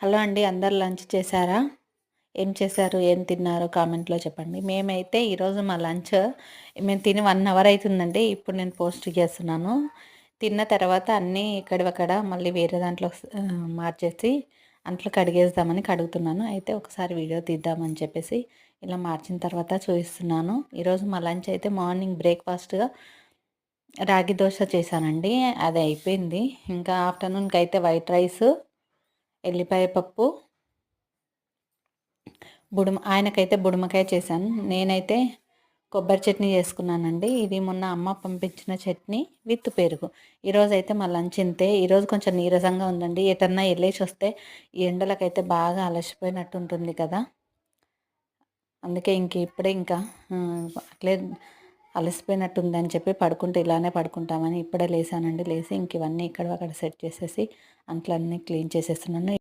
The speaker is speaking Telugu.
హలో అండి అందరు లంచ్ చేశారా? ఏం చేశారు? ఏం తిన్నారు? కామెంట్లో చెప్పండి. మేమైతే ఈరోజు మా లంచ్ మేము తిని వన్ అవర్ అవుతుందండి ఇప్పుడు నేను పోస్ట్ చేస్తున్నాను. తిన్న తర్వాత అన్నీ ఇక్కడక్కడ మళ్ళీ వేరే దాంట్లో మార్చేసి అంట్లో కడిగేద్దామని కడుగుతున్నాను. అయితే ఒకసారి వీడియో తీద్దామని చెప్పేసి ఇలా మార్చిన తర్వాత చూపిస్తున్నాను. ఈరోజు మా లంచ్ అయితే మార్నింగ్ బ్రేక్ఫాస్ట్గా రాగి దోశ చేశానండి. అది అయిపోయింది. ఇంకా ఆఫ్టర్నూన్కి అయితే వైట్ రైస్ ఎల్లిపాయ పప్పు. బుడుమ ఆయనకైతే బుడుమకాయ చేశాను. నేనైతే కొబ్బరి చట్నీ చేసుకున్నానండి. ఇది మొన్న అమ్మ పంపించిన చట్నీ విత్ పెరుగు. ఈరోజు అయితే మా లంచ్ ఇంతే. ఈరోజు కొంచెం నీరసంగా ఉందండి. ఎటన్నా వెళ్ళేసి వస్తే ఎండలకైతే బాగా అలసిపోయినట్టు ఉంటుంది కదా. అందుకే ఇంక ఇప్పుడే ఇంకా అట్లే అలసిపోయినట్టుందని చెప్పి పడుకుంటే ఇలానే పడుకుంటామని ఇప్పుడే లేసానండి. లేసి ఇంక ఇవన్నీ ఇక్కడ అక్కడ సెట్ చేసేసి అంట్లన్నీ క్లీన్ చేసేస్తున్నాను.